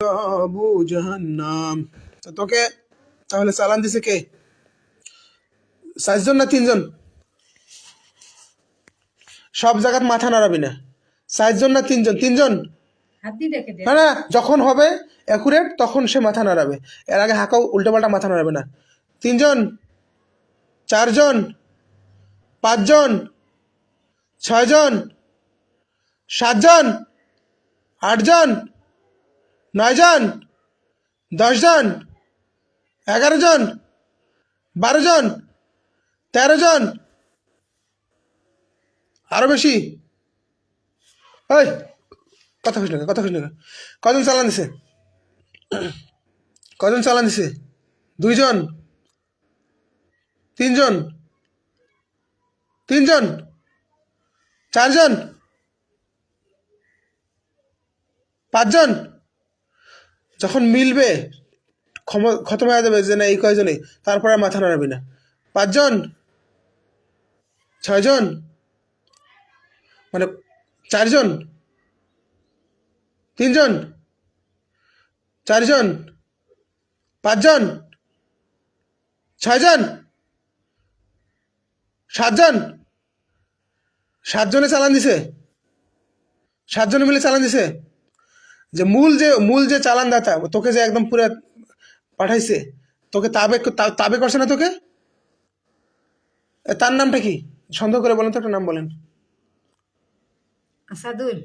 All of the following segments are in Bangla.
আবু জাহান্নাম। তো তোকে তাহলে চালান দিছে কে? চারজন না তিনজন? সব জায়গাত মাথা নাড়াবি না। চারজন না তিনজন? তিনজন? না না যখন হবে অ্যাকুরেট তখন সে মাথা নাড়াবে। এর আগে হাঁকাও উল্টোপাল্টা মাথা নাড়াবে না। তিনজন? চারজন? পাঁচজন? ছয়জন? সাতজন? আটজন? নয়জন? দশজন? এগারো জন বারো জন তেরো জন আরও বেশি ওই কথা খুঁজ কথা খুঁজ কজন চালান দিছে? কজন চালান দিছে? দুইজন? তিনজন? তিনজন? চারজন? পাঁচজন? যখন মিলবে খতম হয়ে যাবে যে না, এই কয়জনেই? তারপরে আর মাথা নাড়াবি না। পাঁচজন? ছয়জন? মানে চারজন? তিনজন? চারজন? পাঁচজন? ছয়জন? সাতজন? সাতজনে চালান দিছে? সাতজনে মিলে চালান দিছে? যে মূল যে মূল যে চালান দাতা তোকে যে একদম পুরো পাঠাইছে তোকে তাবে তাবে করছে না তোকে? তার নামটা কি? সন্দেহ করে বলেন তো একটা নাম বলেন। আসাদুল।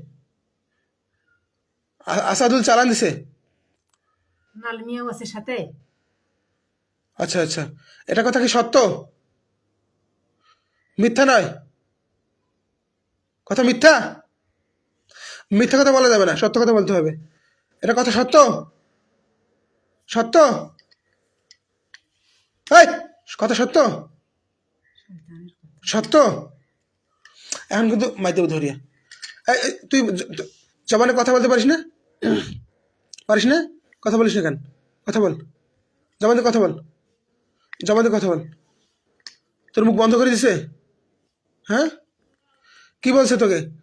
আসাদুল চালান দিছে? আছে সাথে। আচ্ছা আচ্ছা। এটা কথা কি সত্য? মিথ্যা নয়? কথা মিথ্যা? মিথ্যা কথা বলা যাবে না, সত্য কথা বলতে হবে। এটা কথা সত্য? সত্য? এই, কথা সত্য? সত্য? এখন কিন্তু মাইতে ধরিয়া। তুই জবানে কথা বলতে পারিস না? পারিস না? কথা বলিস না কেন? কথা বল। জবানে কথা বল। জবানে কথা বল। তোর মুখ বন্ধ করে দিছে? হ্যাঁ? কি বলছে তোকে?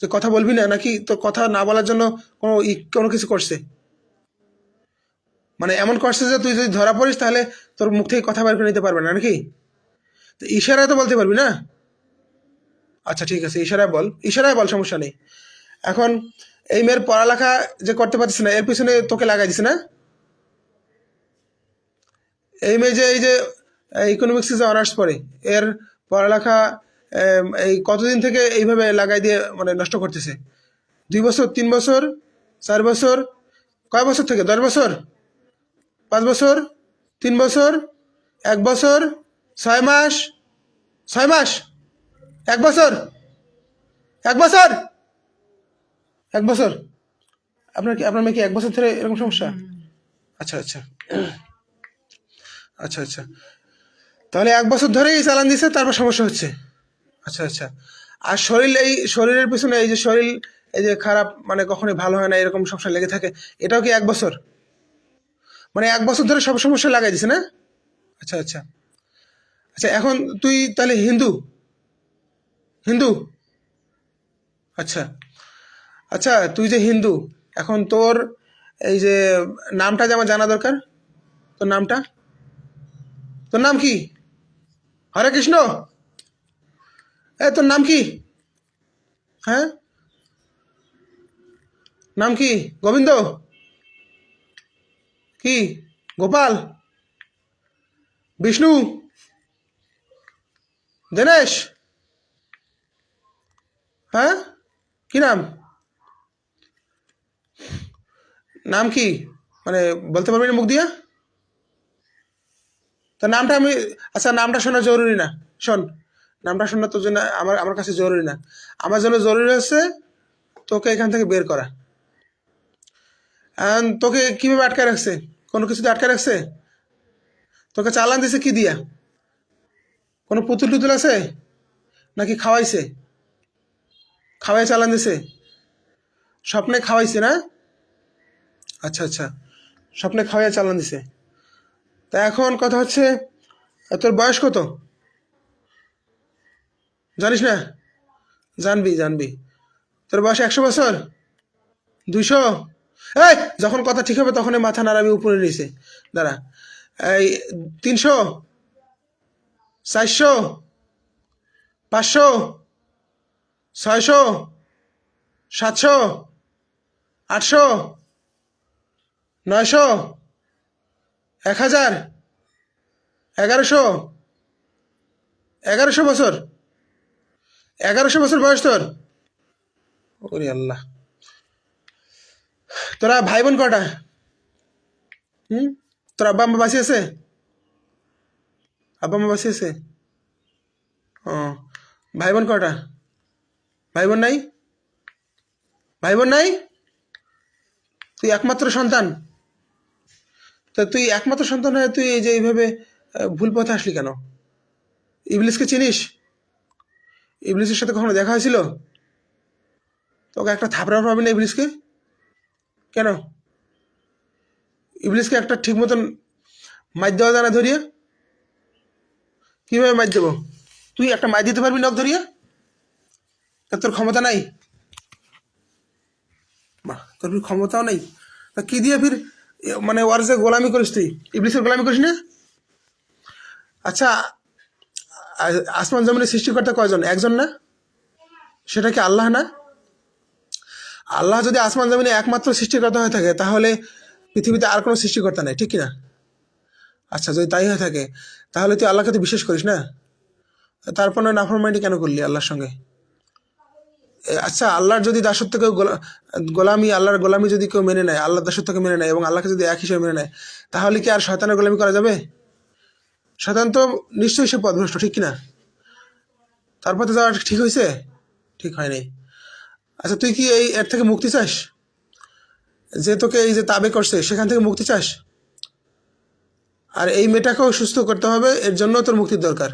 যে কথা বলবি না, নাকি তোর কথা না বলার জন্য কোনো কোনো কিছু করছে? মানে এমন করছে যে তুই যদি ধরা পড়িস, তাহলে তোর মুখ থেকে কথা বের করে নিতে পারবে না, নাকি? তো ইশারায় তো বলতে পারবি না? আচ্ছা ঠিক আছে, ইশারায় বল ইশারায় বল, সমস্যা নেই। এখন এই মেয়ের পড়ালেখা যে করতে পারছিস না, এর পিছনে তোকে লাগাই দিছে না? এই মেয়ে যে, এই যে ইকোনমিক্সে যে অনার্স পড়ে, এর পড়ালেখা এই কতদিন থেকে এইভাবে লাগাই দিয়ে মানে নষ্ট করতেছে? দুই বছর, তিন বছর, চার বছর, কয় বছর থেকে? দশ বছর? পাঁচ বছর? তিন বছর? এক বছর? ছয় মাস? ছয় মাস? এক বছর? এক বছর? এক বছর? আপনার কি, আপনার মেয়ে কি এক বছর ধরে এরকম সমস্যা? আচ্ছা আচ্ছা। আচ্ছা আচ্ছা। তাহলে এক বছর ধরেই চালান দিছে, তারপর সমস্যা হচ্ছে। আচ্ছা আচ্ছা। আর শরীর এই, শরীরের পিছনে এই যে শরীর, এই যে খারাপ মানে কখনোই ভালো হয় না, এরকম সমস্যা লেগে থাকে, এটাও কি এক বছর? মানে এক বছর ধরে সব সমস্যা লাগাই দিছে না? আচ্ছা আচ্ছা। আচ্ছা এখন তুই তাহলে হিন্দু? হিন্দু? আচ্ছা। আচ্ছা তুই যে হিন্দু, এখন তোর এই যে নামটা যে আমার জানা দরকার? তোর নামটা? তোর নাম কি? হরে কৃষ্ণ? এ তোর নাম কি? হ্যাঁ? নাম কি? গোবিন্দ? কি? গোপাল? বিষ্ণু? দীনেশ হ্যাঁ? কি নাম? নাম কি? মানে বলতে পারবি না মুখ দিয়া? তো নামটা আমি আচ্ছা নামটা শোনা জরুরি না। শোন। নামটা শোনা তোর জন্য আমার আমার কাছে জরুরি না। আমার জন্য জরুরি আছে তোকে এখান থেকে বের করা। তোকে কীভাবে আটকে রাখছে? কোনো কিছুতে আটকে রাখছে? তোকে চালান দিছে কি দিয়া? কোনো পুতুল টুতুল আছে? নাকি খাওয়াইছে? খাওয়াই চালান দিছে? স্বপ্নে খাওয়াইছে না? আচ্ছা আচ্ছা। স্বপ্নে খাওয়াই চালান দিছে। তা এখন কথা হচ্ছে, তোর বয়স কত? জানিস না? জানবি জানবি। তোর বয়স একশো বছর? দুইশো? এই, যখন কথা ঠিক হবে তখন মাথা নাড়াবি উপরে নিচে। দাঁড়া। এই, তিনশো? চারশো? পাঁচশো? ছয়শো? সাতশো? আটশো? নয়শো? এক হাজার? এগারোশো? এগারোশো বছর? এগারোশো বছর বয়স তোর? ওরে আল্লাহ। তোরা ভাই বোন কটা? হুম? তোর আব্বা আম্মা বাসি আছে? আব্বা আম্মা বাসি আছে? ও ভাই বোন কটা? ভাই বোন নাই? ভাই বোন নাই? তুই একমাত্র সন্তান? তো তুই একমাত্র সন্তান হয়ে তুই এই যে এইভাবে ভুল পথে আসলি কেন? ইবলিসকে চিনিস? ইবলিসের সাথে কখনো দেখা হয়েছিল? তোকে একটা থাপড়া পাবি না ইবলিসকে? কেন? ইবলিসকে একটা ঠিক মতন মাইর দেওয়া যায় না ধরিয়ে? কীভাবে মাইর দেবো? তুই একটা মাইর দিতে পারবি নখ ধরিয়ে? তোর ক্ষমতা নাই? বাহ, তোর ক্ষমতাও নেই? তা কী দিয়ে ফির মানে ওর যে গোলামি করিস তুই? ইবলিসের গোলামি করিস না? আচ্ছা আসমান জমিনের সৃষ্টিকর্তা কয়জন? একজন না? সেটা কি আল্লাহ না? আল্লাহ যদি আসমান জমিনে একমাত্র সৃষ্টিকর্তা হয়ে থাকে, তাহলে পৃথিবীতে আর কোনো সৃষ্টিকর্তা নেই, ঠিক কি না? আচ্ছা যদি তাই হয়ে থাকে, তাহলে তুই আল্লাহকে তো বিশ্বাস করিস না? তারপর নয় নাফরমাইন্ডি কেন করলি আল্লাহর সঙ্গে? আচ্ছা আল্লাহর যদি দাসত্ব কেউ গোলা- গোলামি, আল্লাহর গোলামি যদি কেউ মেনে নেয়, আল্লাহর দাসত্বকে মেনে নেয় এবং আল্লাহকে যদি এক হিসেবে মেনে নেয়, তাহলে কি আর শয়তানের গোলামি করা যাবে? শয়তান তো নিশ্চয়ই সে পদভ্রষ্ট, ঠিক কিনা? তারপর তো যাওয়া ঠিক হয়েছে? ঠিক হয়নি। আচ্ছা তুই কি এই এর থেকে মুক্তি চাস? যে তোকে এই যে তাবে করছে, সেখান থেকে মুক্তি চাস? আর এই মেয়েটাকেও সুস্থ করতে হবে, এর জন্য তোর মুক্তির দরকার।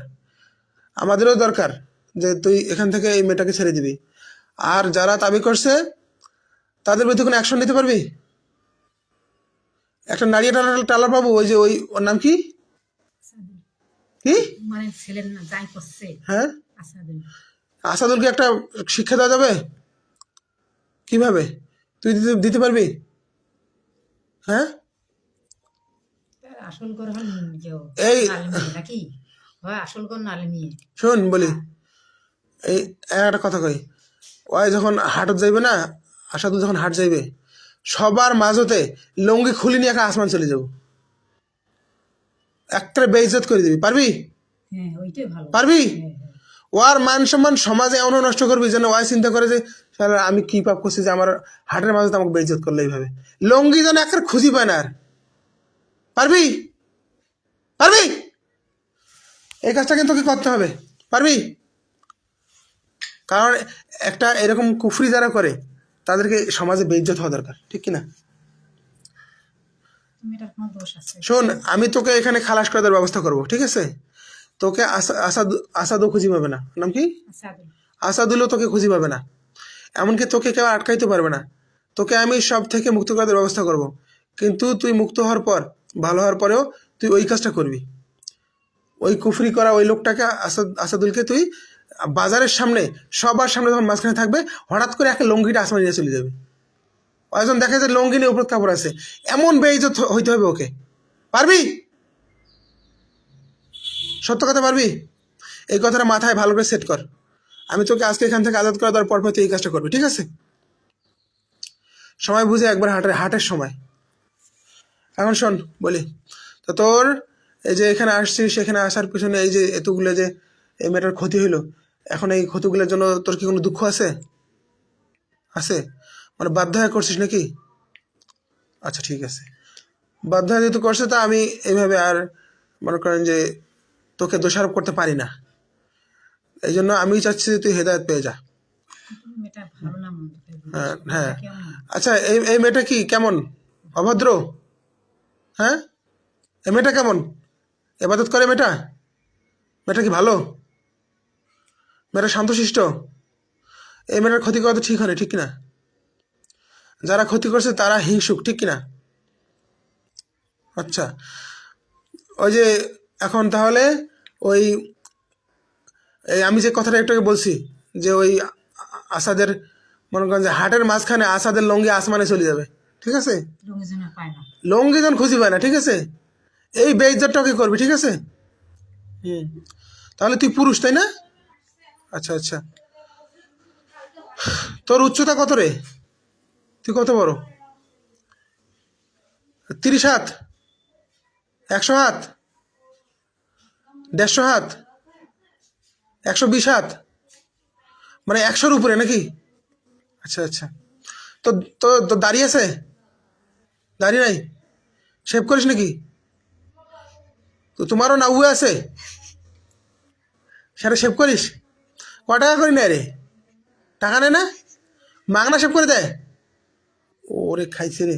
আমাদেরও দরকার যে তুই এখান থেকে এই মেয়েটাকে ছেড়ে দিবি। আর যারা তাবি করছে, তাদের বিরুদ্ধে কোনো অ্যাকশন নিতে পারবি? একটা নাড়িয়ে টালার টালার পাবো ওই যে ওই ওর নাম কি? কি মানে ছেলের না যাই করছে। হ্যাঁ? আসাদুল আসাদুলকে একটা শিক্ষা দেওয়া যাবে? কীভাবে? তুই দিতে পারবি? হ্যাঁ? আসল এই- নাকি? আসল শোন বলি। এই একটা কথা কই। ওই যখন হাটত যাইবে না আসাদুল যখন হাট যাইবে সবার মাঝতে লঙ্গি খুলি নিয়ে একটা আসমান চলে যাব। একটা বেইজত করে দিবি পারবি? হ্যাঁ পারবি? হ্যাঁ, হ্যাঁ। ওর মান সম্মান সমাজে এমন নষ্ট করবি যেন ওয়াই চিন্তা করে যে আমি কি পাপ করছি যে আমার হাটের মাঝে আমাকে বেইজত করল এইভাবে? লঙ্গি যেন একটা খুঁজি পায় না আর। পারবি? পারবি? এই কাজটা কিন্তু তোকে করতে হবে। পারবি? কারণ একটা এরকম কুফরি যারা করে তাদেরকে সমাজে বেইজ্জত হওয়া দরকার ঠিক কিনা তুমি এটার কোনো দোষ আছে শোন আমি তোকে এখানে খালাস করে দেওয়ার ব্যবস্থা করব ঠিক আছে? তোকে আসা আসাদ আসাদও খুঁজি পাবে না। নাম কি? আসাদুল। আসাদুলও তোকে খুঁজি পাবে না। এমনকি তোকে কেউ আটকাইতে পারবে না। তোকে আমি সব থেকে মুক্ত করার ব্যবস্থা করব। কিন্তু তুই মুক্ত হওয়ার পর ভালো হওয়ার পরেও তুই ওই কাজটা করবি। ওই কুফরি করা ওই লোকটাকে আসাদ আসাদুলকে তুই বাজারের সামনে সবার সামনে যখন মাঝখানে থাকবে হঠাৎ করে একটা লঙ্গিটা আসমান নিয়ে চলে যাবে। একজন দেখা যায় লঙ্গি নিয়ে উপর কাপড় আছে। এমন বেইজত হইতে হবে ওকে। পারবি? সত্য কথা পারবি? এই কথাটা মাথায় ভালো করে সেট কর। আমি তোকে আজকে এখান থেকে আজাদ করে দেওয়ার পর তুই এই কাজটা করবি, ঠিক আছে? সময় বুঝে একবার হাটের হাটের সময়। এখন শোন, বলি। তো তোর এই যে এখানে আসছিস, সেখানে আসার পিছনে এই যে এতগুলো যে এই মেয়েটার ক্ষতি হইল, এখন এই ক্ষতিগুলোর জন্য তোর কি কোনো দুঃখ আছে? আছে? মানে বাধ্য হয়ে করছিস নাকি? আচ্ছা ঠিক আছে। বাধ্য হয়ে যেহেতু করছে, তা আমি এইভাবে আর মনে করেন যে তোকে দোষারোপ করতে পারি না। এই জন্য আমি চাচ্ছি যে তুই হেদায়ত পেয়ে যা। না হ্যাঁ হ্যাঁ। আচ্ছা এই এই মেয়েটা কি কেমন? অভদ্র? হ্যাঁ? এই মেয়েটা কেমন? এবাদত করে মেয়েটা? মেয়েটা কি ভালো? মেয়েটা শান্তশিষ্ট? এই মেয়েটার ক্ষতি করা তো ঠিক হয় ঠিক কিনা? যারা ক্ষতি করছে তারা হিংসুক ঠিক কিনা? আচ্ছা ওই যে এখন তাহলে ওই এই আমি যে কথাটা একটু বলছি যে ওই আসাদের মনে করেন যে হাটের মাঝখানে আসাদের লঙ্গি আসমানে চলে যাবে ঠিক আছে? লঙ্গি যেন খুঁজি পায় না ঠিক আছে? এই বেইজ্জতটাকে করবি ঠিক আছে? হুম তাহলে তুই পুরুষ তাই না? আচ্ছা আচ্ছা। তোর উচ্চতা কত রে? তুই কত বড়? তিরিশ হাত? একশো হাত? দেড়শো হাত? একশো বিশ হাত? মানে একশোর উপরে নাকি? আচ্ছা আচ্ছা। তো তো তো দাঁড়িয়ে আছে? দাঁড়িয়ে নাই? শেভ করিস নাকি? তো তোমারও নাউয়ে আছে? সেটা শেভ করিস? ক টাকা করি না রে? টাকা নেয় না? মাগনা শেভ করে দেয়? ওরে খাইছে রে।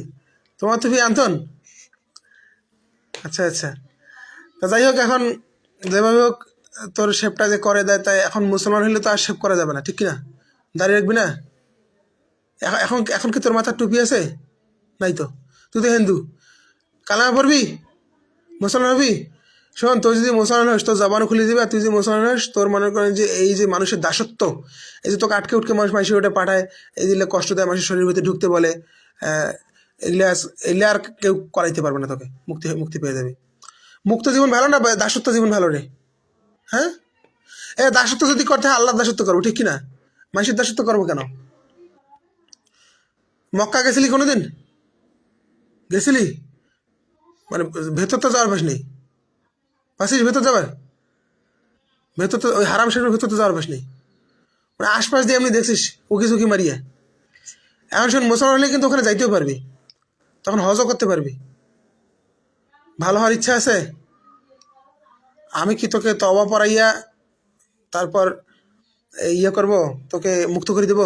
তোমার তো আন্তন? আচ্ছা আচ্ছা। তা যাই হোক, এখন যেভাবে হোক, তোর শেপটা যে করে দেয়, তাই এখন মুসলমান হলে তো আর শেপ করা যাবে না, ঠিক কিনা? দাঁড়িয়ে রাখবি না? এখন এখন কি তোর মাথার টুপি আছে? নাই তো। তুই তো হিন্দু। কালামা পড়বি? মুসলমান হবি? শোন তুই যদি মুসলমান হোস, তোর জবান খুলে দিবে আর তুই যদি মুসলমান হোস, তোর মনে করেন যে এই যে মানুষের দাসত্ব, এই যে তোকে আটকে উঠকে মানুষ মাসি ওটা পাঠায়, এই দিলে কষ্ট দেয় মানুষের শরীরের ভিতরে ঢুকতে বলে এগুলা আর কেউ করাইতে পারবে না তোকে। মুক্তি মুক্তি পেয়ে যাবে। মুক্ত জীবন ভালো না? দাসত্ব জীবন ভালো রে। হ্যাঁ? এ, দাসত্ব যদি করতে হয়, আল্লাহর দাসত্ব করব, ঠিক কিনা? মানুষের দাসত্ব করব কেন? মক্কা গেছিলি কোনোদিন? গেছিলি? মানে ভেতর তো যাওয়ার পাশ নেই। পাশিস ভেতর যাবার ভেতর তো ওই হারাম শরীরের ভেতর তো যাওয়ার পাশ নেই। মানে আশপাশ দিয়ে এমনি দেখছিস উকি ঝুঁকি মারিয়ে। শোন মুসলমান হলে কিন্তু ওখানে যাইতেও পারবি। তখন হজও করতে পারবি। ভালো হওয়ার ইচ্ছা আছে? আমি কি তোকে তবা পড়াইয়া তারপর ইয়ে করব? তোকে মুক্ত করে দেব?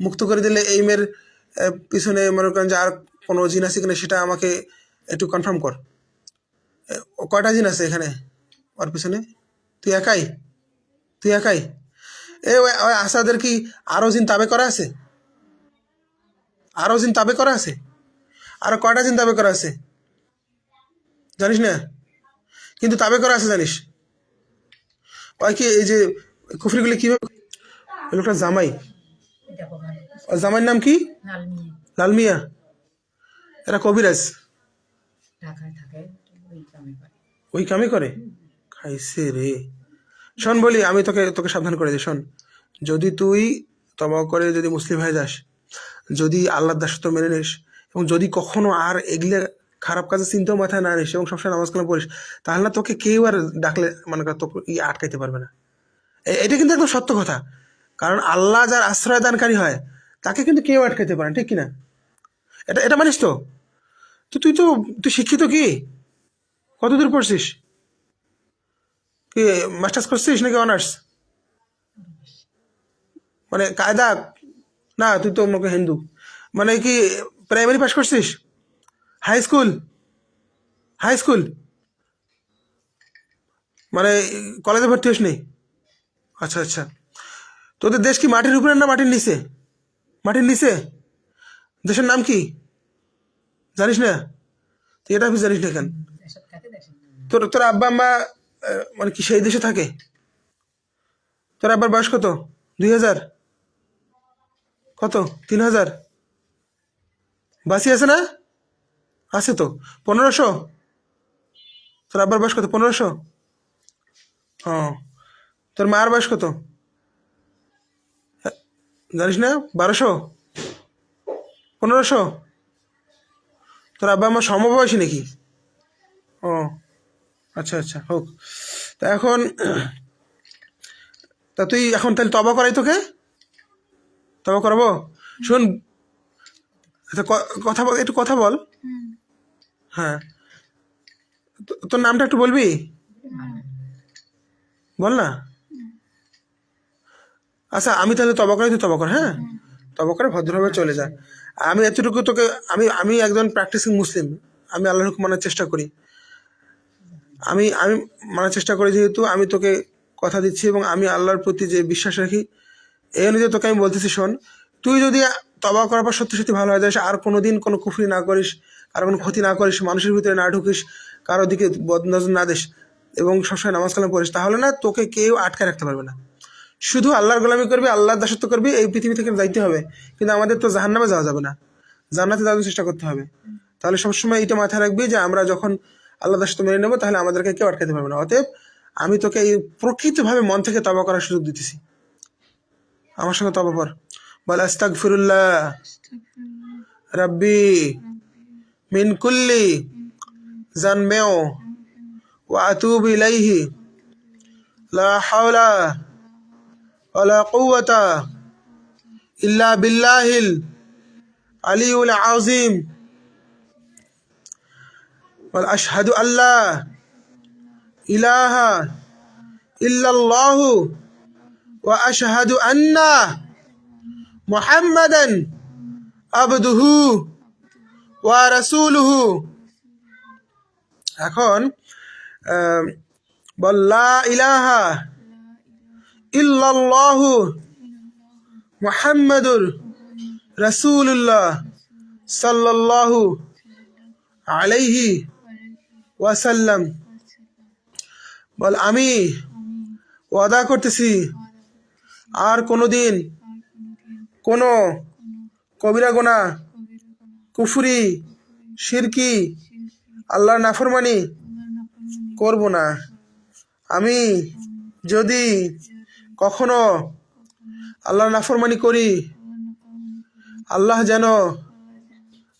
মুক্ত করে দিলে এই মেয়ের পিছনে মনে করেন যে আর কোনো জিন আছে কিনা সেটা আমাকে একটু কনফার্ম কর। কয়টা জিন আছে এখানে? ওর পিছনে? তুই একাই? তুই একাই? এ ওই আসাদের কি আরও জিন তাবে করা আছে? আরও জিন তাবে করা আছে? আরও কয়টা জিন তাবে করা আছে? জানিস না? কিন্তু তাবে করা আছে জানিস? ওই কি এই যে কুফরিগুলি কীভাবে লোকটা জামাই। জামাইয়ের নাম কি? লালমিয়া। এরা কবিরাজ। ওই কামে করে? খাইছে রে। শোন বলি, আমি তোকে তোকে সাবধান করে দিই, শোন। যদি তুই তবা করে যদি মুসলিম হয়ে যাস, যদি আল্লাহর দাসত্ব মেনে নিস, এবং যদি কখনো আর এগুলো খারাপ কাজে চিন্তাও মাথায় না নিস এবং সবসময় নামাজ কালাম পড়িস, তাহলে না তোকে কেউ আর ডাকলে মানে তোকে ই আটকাইতে পারবে না। এটা কিন্তু একদম সত্য কথা। কারণ আল্লাহ যার আশ্রয় দানকারী হয়, তাকে কিন্তু কেউ আটকাইতে পারে ঠিক কিনা? এটা এটা মানিস তো তুই তো, তুই শিক্ষিত কি? কতদূর পড়ছিস? কি মাস্টার্স করছিস নাকি অনার্স মানে কায়দা? না তুই তো আমাকে হিন্দু। মানে কি প্রাইমারি পাস করছিস? হাই স্কুল হাই স্কুল মানে কলেজে ভর্তি হস নি আচ্ছা আচ্ছা। তোদের দেশ কি মাটির উপরে না মাটির নিচে? মাটির নিচে? দেশের নাম কি? জানিস না? তুই এটা জানিস না কেন? তোর তোর আব্বা আম্মা মানে কি সেই দেশে থাকে? তোর আব্বার বয়স কত? দুই হাজার? কত? তিন হাজার? বাসি আছে না? আছে তো। পনেরোশো? তোর আব্বার বয়স কত? পনেরোশো? ও তোর মার বয়স কত? হ্যাঁ, জানিস না? বারোশো? পনেরোশো? তোর আব্বা আমার সমবয়সী নাকি? ও। আচ্ছা আচ্ছা হোক। তা এখন, তা তুই এখন তাহলে তবা করাই তোকে? তবা করাবো? শোন আচ্ছা কথা বল, একটু কথা বল। হ্যাঁ। তোর নামটা একটু বলবি? বল না? আচ্ছা আমি তাহলে তবা করাই, তুই তবা কর হ্যাঁ? তবা করে ভদ্রভাবে চলে যা। আমি এতটুকু তোকে, আমি আমি একজন প্র্যাকটিসিং মুসলিম আমি আল্লাহর হুকুম মানার চেষ্টা করি। আমি আমি মানার চেষ্টা করি যেহেতু আমি তোকে কথা দিচ্ছি এবং আমি আল্লাহর প্রতি যে বিশ্বাস রাখি এই অনুযায়ী তোকে আমি বলতেছি, শোন, তুই যদি তবা করার পর সত্যি সত্যি ভালো হয়ে যাস, আর কোনো দিন কোনো কুফরি না করিস, আর কোনো ক্ষতি না করিস, মানুষের ভিতরে না ঢুকিস, কারও দিকে বদনজর না দিস, এবং সবসময় নামাজ কালাম পড়িস, তাহলে না তোকে কেউ আটকে রাখতে পারবে না। শুধু আল্লাহর গোলামি করবি, আল্লাহর দাসত্ব করবি, এই পৃথিবী থেকে যাইতে হবে। কিন্তু আমাদের তো জাহান্নামে যাওয়া যাবে না। জান্নাতে যাওয়ার চেষ্টা করতে হবে। তাহলে সবসময় এটা মাথায় রাখবি যে আমরা যখন আল্লাহ দাস মেনে নেব, তাহলে আমাদেরকে কেউ আটকাতে পারবে না। অতএব আমি তোকে এই প্রকৃতভাবে মন থেকে তবা করার সুযোগ দিতেছি। আমার সঙ্গে তবা পর বল আস্তাক ফিরুল্লাহ রাব্বি মিনকুল্লি জানবেও, ওয়া লা হাওলা ওয়ালা কুওয়াতা ইল্লা বিল্লাহিল আলিউল আজিম والأشهد أن لا إله إلا الله وأشهد أن محمدا عبده ورسوله এখন আহ, বল লা ইলাহা ইল্লাল্লাহু মুহাম্মাদুর রাসূলুল্লাহ সাল্লাল্লাহু আলাইহি ওয়াসাল্লাম। বল, আমি ওয়াদা করতেছি। আর কোনো দিন কোনো কবিরা গোনা, কুফুরি, শিরকি আল্লাহর নাফরমানি করব না। আমি যদি কখনো আল্লাহর নাফরমানি করি, আল্লাহ যেন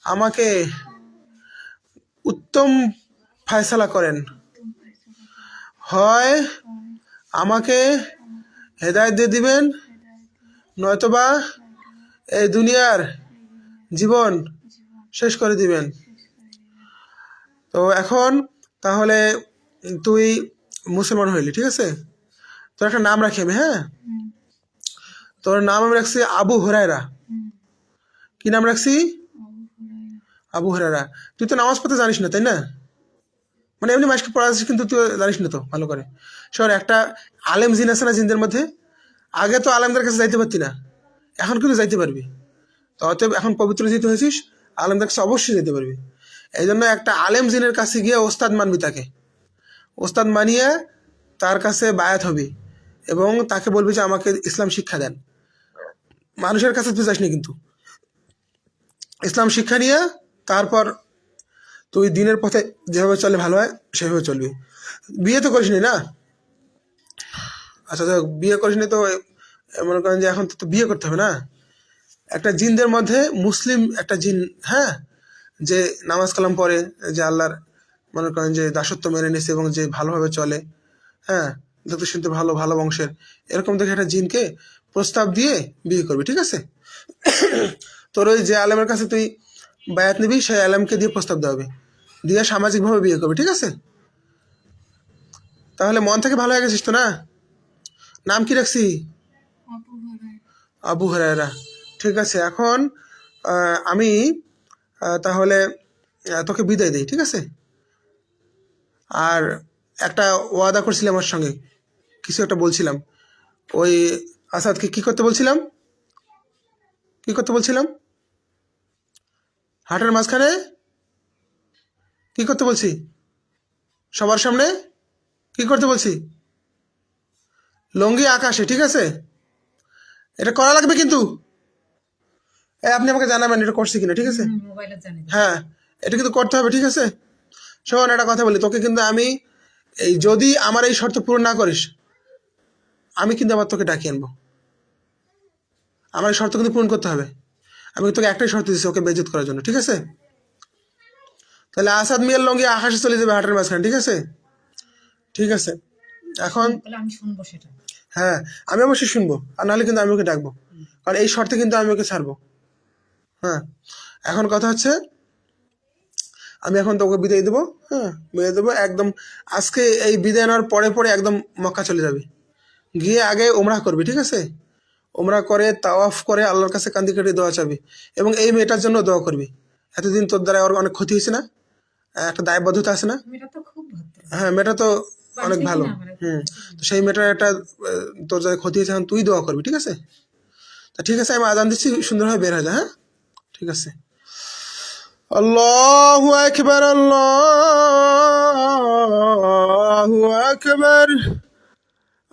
আমাকে উত্তম ফায়সালা করেন। হয় আমাকে হেদায়ত দিয়ে দিবেন, নয়তোবা এই দুনিয়ার জীবন শেষ করে দিবেন। তো এখন তাহলে তুই মুসলমান হইলি, ঠিক আছে? তোর একটা নাম রাখি আমি হ্যাঁ? তোর নাম আমি রাখছি আবু হরাইরা কি নাম রাখছি? আবু হরাইরা তুই তো নামাজ পড়তে জানিস না, তাই না? মানে এমনি মাসকে পড়াচ্ছিস কিন্তু তুই জানিস না তো, ভালো করে। শোন, একটা আলেম জিন আছে না জিনদের মধ্যে, আগে তো আলেমদের কাছে যাইতে পারতি না, এখন কিন্তু যাইতে পারবি। তো অতএব এখন পবিত্র যেতে হয়েছিস, আলেমদের কাছে অবশ্যই যেতে পারবি। এই জন্য একটা আলেম জিনের কাছে গিয়ে ওস্তাদ মানবি তাকে। ওস্তাদ মানিয়ে তার কাছে বায়াত হবি, এবং তাকে বলবি যে আমাকে ইসলাম শিক্ষা দেন। মানুষের কাছে তুই যাসনি কিন্তু। ইসলাম শিক্ষা নিয়ে তারপর তুই দিনের পথে যেভাবে চলে ভালো হয়, সেভাবে চলবি। বিয়ে তো করিসনি না? আচ্ছা বিয়ে করিসনি তো মনে করেন যে এখন তো বিয়ে করতে হবে না? একটা জিনদের মধ্যে মুসলিম একটা জিন হ্যাঁ? যে নামাজ কালাম পড়ে, যে আল্লাহর, মনে করেন যে দাসত্ব মেনে নিছে এবং যে ভালোভাবে চলে হ্যাঁ? দেখতে শুনতে ভালো ভালো বংশের। এরকম দেখে একটা জিনকে প্রস্তাব দিয়ে বিয়ে করবি, ঠিক আছে? তোর ওই যে আলেমের কাছে তুই বায়াত নিবি সেই আলেমকে দিয়ে প্রস্তাব দেওয়া হবে। দিয়ে সামাজিকভাবে বিয়ে করবি ঠিক আছে? তাহলে মন থেকে ভালো হয়ে গেছিস তো না? নাম কি রাখছি? আবু হরাইরা ঠিক আছে এখন আমি তাহলে তোকে বিদায় দিই ঠিক আছে? আর একটা ওয়াদা করছিলাম আমার সঙ্গে কিছু একটা বলছিলাম। ওই আসাদকে কি করতে বলছিলাম? কি করতে বলছিলাম? হাটের মাঝখানে? কি করতে বলছি? সবার সামনে? কি করতে বলছি? লঙ্গি আকাশে ঠিক আছে? এটা করা লাগবে কিন্তু? আপনি আমাকে জানাবেন এটা করছি কিনা ঠিক আছে? হ্যাঁ এটা কিন্তু করতে হবে ঠিক আছে? শোন একটা কথা বলি তোকে কিন্তু আমি এই যদি আমার এই শর্ত পূরণ না করিস আমি কিন্তু আবার তোকে ডাকিয়ে আনব। আমার এই শর্ত কিন্তু পূরণ করতে হবে। আমি তোকে একটাই শর্ত দিচ্ছি ওকে বেজত করার জন্য ঠিক আছে? তাহলে আসাদ মিয়ার লঙ্গি আকাশে চলে যাবে হাটের মাঝখানে ঠিক আছে? ঠিক আছে? এখন হ্যাঁ আমি অবশ্যই শুনব আর নাহলে কিন্তু আমি ওকে ডাকবো কারণ এই শর্তে কিন্তু আমি ওকে ছাড়বো। হ্যাঁ এখন কথা হচ্ছে আমি এখন তোকে বিদায় দেবো হ্যাঁ বিদায় দেবো একদম আজকে এই বিদায় নেওয়ার পরে পরে একদম মক্কা চলে যাবি। গিয়ে আগে ওমরা করবি ঠিক আছে? ওমরা করে তাওয়াফ করে আল্লাহর কাছে কান্দি কাটি দোয়া চাবি। এবং এই মেয়েটার জন্য দোয়া করবি। এতদিন তোর দ্বারা ওর অনেক ক্ষতি হয়েছে না? একটা দায়বদ্ধতা আছে না? হ্যাঁ মেয়েটা তো অনেক ভালো। হুম। তো সেই মেয়েটার একটা তোর যাতে ক্ষতি হয়েছে এখন তুই দোয়া করবি ঠিক আছে? তা ঠিক আছে আমি আজান দিচ্ছি সুন্দরভাবে বের হয়ে যা হ্যাঁ? ঠিক আছে। আল্লাহ আকবার আল্লাহ আকবার।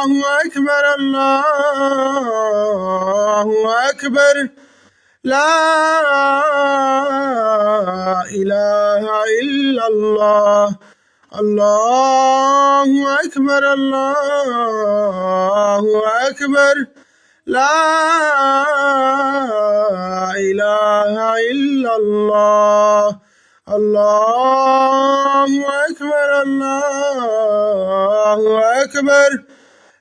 Allahu Ekber, Allahu Ekber. La ilahe illallah. Allahu Ekber, Allahu Ekber. La ilahe illallah. Allahu Ekber, Allahu Ekber.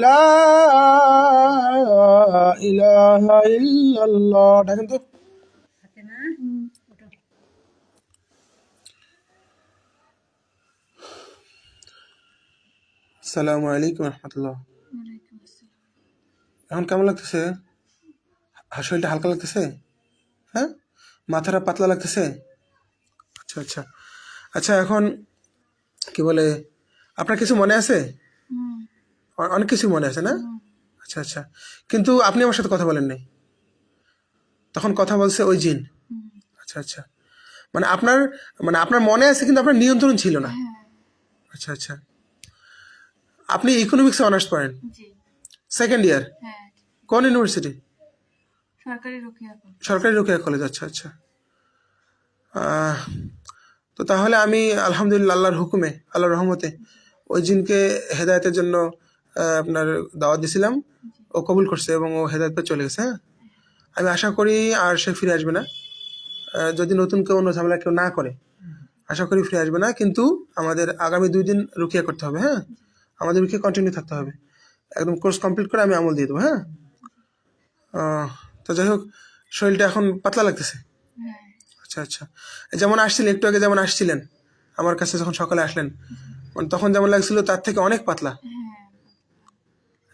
লা আলাইকুম রহমতুল্লাহ। এখন কেমন লাগতেছে? শরীরটা হালকা লাগতেছে? হ্যাঁ? মাথাটা পাতলা লাগতেছে? আচ্ছা আচ্ছা। আচ্ছা এখন কি বলে আপনার কিছু মনে আছে? অনেক কিছু মনে আছে না? আচ্ছা আচ্ছা। কিন্তু আপনি আমার সাথে কথা বলেন নাই। তখন কথা বলছে ওই জিন। আচ্ছা আচ্ছা। মানে আপনার মানে আপনার মনে আছে কিন্তু আপনার নিয়ন্ত্রণ ছিল না। আচ্ছা আচ্ছা। আপনি ইকোনমিক্সে অনার্স পড়েন। সেকেন্ড ইয়ার হ্যাঁ। কোন ইউনিভার্সিটি সরকারি রোকেয়া কলেজ। আচ্ছা আচ্ছা। তো তাহলে আমি আলহামদুলিল্লাহ আল্লাহর হুকুমে আল্লাহর রহমতে ওই জিনকে হেদায়তের জন্য আপনার দাওয়াত দিয়েছিলাম। ও কবুল করছে এবং ও হেদায়ত চলে গেছে হ্যাঁ? আমি আশা করি আর সে ফিরে আসবে না। যদি নতুন কেউ অন্য ঝামেলা কেউ না করে, আশা করি ফিরে আসবে না। কিন্তু আমাদের আগামী দুই দিন রুকিয়া করতে হবে হ্যাঁ? আমাদের রুকিয়া কন্টিনিউ থাকতে হবে। একদম কোর্স কমপ্লিট করে আমি আমল দিয়ে দেবো হ্যাঁ? তো যাই হোক, শরীরটা এখন পাতলা লাগতেছে। আচ্ছা আচ্ছা। যেমন আসছিলেন একটু আগে যেমন আসছিলেন, আমার কাছে যখন সকালে আসলেন মানে তখন যেমন লাগছিল, তার থেকে অনেক পাতলা।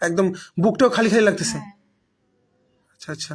একদম বুকটাও খালি খালি লাগতেছে হ্যাঁ। আচ্ছা আচ্ছা